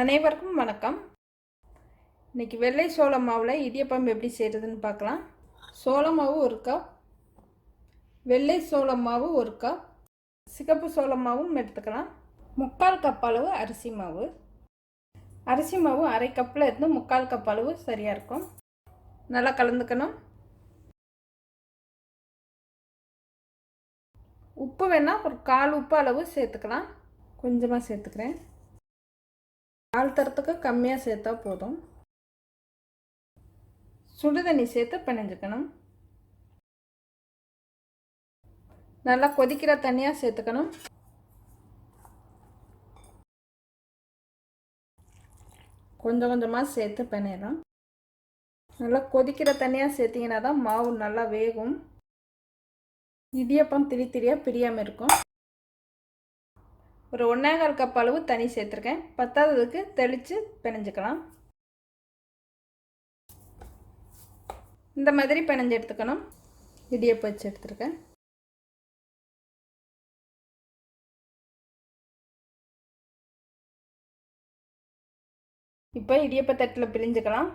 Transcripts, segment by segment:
அனைவருக்கும் வணக்கம். இன்னைக்கு வெள்ளை சோள மாவில் இடியப்பம் எப்படி செய்கிறதுன்னு பார்க்கலாம். சோள மாவு ஒரு கப் வெள்ளை சோள மாவு ஒரு கப் சிகப்பு சோள மாவும் எடுத்துக்கலாம். முக்கால் கப் அளவு அரிசி மாவு. அரிசி மாவு அரை கப்பில் இருந்து முக்கால் கப் அளவு சரியாக இருக்கும். நல்லா கலந்துக்கணும். உப்பு வேணால் ஒரு கால் உப்பு அளவு சேர்த்துக்கலாம். கொஞ்சமாக சேர்த்துக்கிறேன். பால் தரத்துக்கு கம்மியாக சேர்த்தா போதும். சுடு தண்ணி சேர்த்து பிணைஞ்சுக்கணும். நல்லா கொதிக்கிற தண்ணியாக சேர்த்துக்கணும். கொஞ்சம் கொஞ்சமாக சேர்த்து பிணையலாம் நல்லா கொதிக்கிற தண்ணியாக சேர்த்திங்கன்னா தான் மாவு நல்லா வேகும். இடியப்பம் திரி திரியாக பிரியாமல் இருக்கும். ஒரு ஒன்றேகால் கப் அளவு தண்ணி சேர்த்துருக்கேன். பத்தாததுக்கு தெளித்து பிணைஞ்சிக்கலாம். இந்த மாதிரி பிணைஞ்சு எடுத்துக்கணும். இடியப்பம் வச்சு எடுத்துருக்கேன். இப்போ இடியப்ப தட்டில் பிழிஞ்சுக்கலாம்.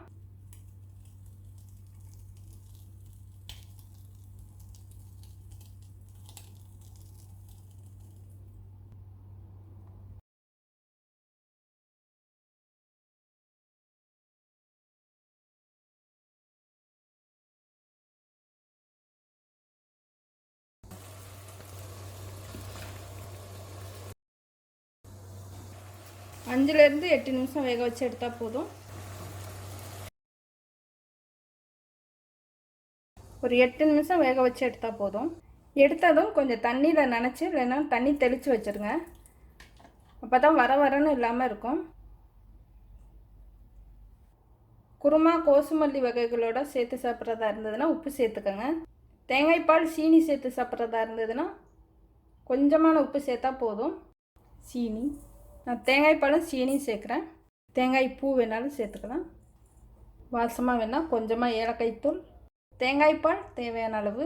அஞ்சுலேருந்து எட்டு நிமிஷம் வேக வச்சு எடுத்தால் போதும். ஒரு எட்டு நிமிஷம் வேக வச்சு எடுத்தால் போதும். எடுத்ததும் கொஞ்சம் தண்ணியில் நனைச்சி இல்லைன்னா தண்ணி தெளித்து வச்சுருங்க. அப்போ தான் வர வரன்னு இல்லாமல் இருக்கும். குருமா கோசுமல்லி வகைகளோட சேர்த்து சாப்பிட்றதா இருந்ததுன்னா உப்பு சேர்த்துக்கோங்க. தேங்காய்ப்பால் சீனி சேர்த்து சாப்பிட்றதா இருந்ததுன்னா கொஞ்சமான உப்பு சேர்த்தா போதும். சீனி. நான் தேங்காய் பழம் சீனி சேர்க்குறேன். தேங்காய் பூ வேணாலும் சேர்த்துக்கலாம். வாசமாக வேணால் கொஞ்சமாக ஏலக்காய் தூள். தேங்காய் பால் தேவையான அளவு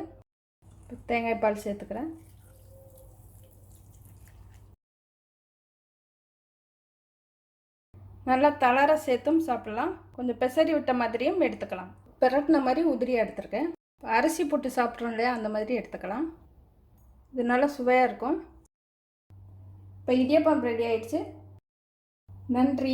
தேங்காய் பால் சேர்த்துக்கிறேன். நல்லா தளர சேர்த்தும் சாப்பிட்லாம். கொஞ்சம் பெசரி விட்ட மாதிரியும் எடுத்துக்கலாம். பிறட்டின மாதிரி உதிரியாக எடுத்துருக்கேன். அரிசி போட்டு சாப்பிட்றோம் இல்லையா அந்த மாதிரி எடுத்துக்கலாம். இது நல்லா சுவையாக இருக்கும். இப்போ இடியப்பம் ரெடி ஆயிடுச்சு. நன்றி.